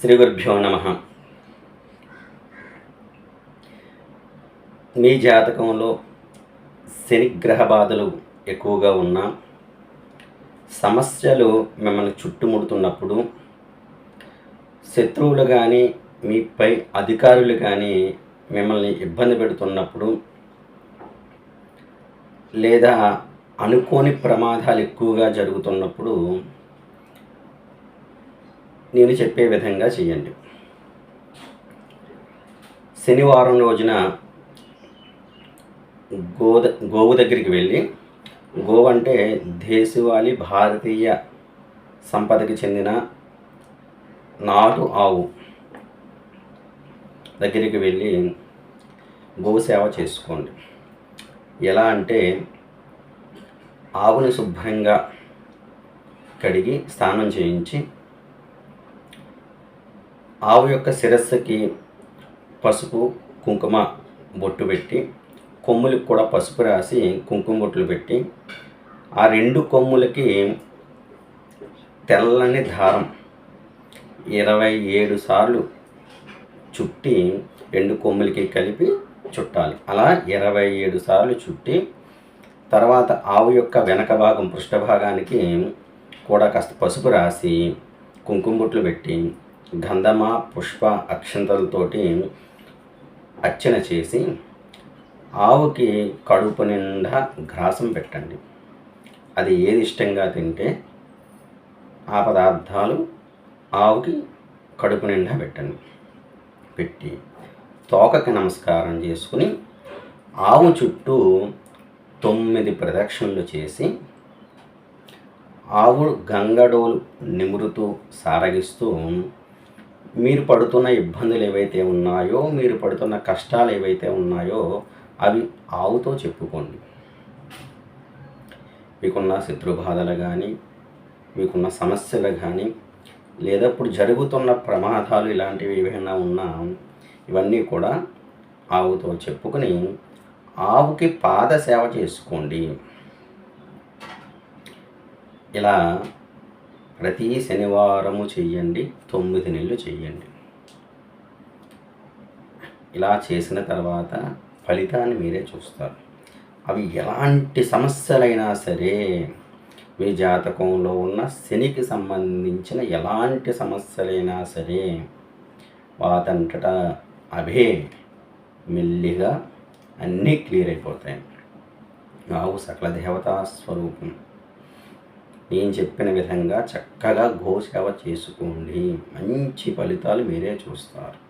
శ్రీ గురుభ్యో నమ. మీ జాతకంలో శనిగ్రహ బాధలు ఎక్కువగా ఉన్నా సమస్యలు మిమ్మల్ని చుట్టుముడుతున్నప్పుడు శత్రువులు కానీ మీపై అధికారులు కానీ మిమ్మల్ని ఇబ్బంది పెడుతున్నప్పుడు లేదా అనుకోని ప్రమాదాలు ఎక్కువగా జరుగుతున్నప్పుడు నేను చెప్పే విధంగా చేయండి శనివారం రోజున గోద గోవు దగ్గరికి వెళ్ళి గోవు అంటే దేశవాళీ భారతీయ సంపదకి చెందిన నాటు ఆవు దగ్గరికి వెళ్ళి గోవు సేవ చేసుకోండి. ఎలా అంటే ఆవుని శుభ్రంగా కడిగి స్నానం చేయించి ఆవు యొక్క శిరస్సుకి పసుపు కుంకుమ బొట్టు పెట్టి కొమ్ములకు కూడా పసుపు రాసి కుంకుమ బొట్లు పెట్టి ఆ రెండు కొమ్ములకి తెల్లని దారం ఇరవై ఏడు సార్లు చుట్టి రెండు కొమ్ములకి కలిపి చుట్టాలి. అలా ఇరవై ఏడు సార్లు చుట్టి తర్వాత ఆవు యొక్క వెనక భాగం పృష్ఠభాగానికి కూడా కాస్త పసుపు రాసి కుంకుమ బొట్లు పెట్టి గంధమ పుష్ప అక్షంతలతోటి అర్చన చేసి ఆవుకి కడుపు నిండా గ్రాసం పెట్టండి. అది ఏది ఇష్టంగా తింటే ఆ పదార్థాలు ఆవుకి కడుపు నిండా పెట్టండి. పెట్టి తోకకి నమస్కారం చేసుకుని ఆవు చుట్టూ తొమ్మిది ప్రదక్షిణలు చేసి ఆవు గంగడోలు నిమురుతూ సారగిస్తూ మీరు పడుతున్న ఇబ్బందులు ఏవైతే ఉన్నాయో మీరు పడుతున్న కష్టాలు ఏవైతే ఉన్నాయో అవి ఆవుతో చెప్పుకోండి. మీకున్న శత్రుబాధలు కానీ మీకున్న సమస్యలు కానీ లేదా ఇప్పుడు జరుగుతున్న ప్రమాదాలు ఇలాంటివి ఏవైనా ఉన్నా ఇవన్నీ కూడా ఆవుతో చెప్పుకొని ఆవుకి పాద సేవ చేసుకోండి. ఇలా ప్రతి శనివారము చెయ్యండి తొమ్మిది నెలలు చెయ్యండి. ఇలా చేసిన తర్వాత ఫలితాన్ని మీరే చూస్తారు. అవి ఎలాంటి సమస్యలైనా సరే మీ జాతకంలో ఉన్న శనికి సంబంధించిన ఎలాంటి సమస్యలైనా సరే వాతంటట అవే మెల్లిగా అన్నీ క్లియర్ అయిపోతాయి. ఆవు సకల దేవతా స్వరూపం. నేను చెప్పిన విధంగా చక్కగా గోసేవ చేసుకోండి. మంచి ఫలితాలు మీరే చూస్తారు.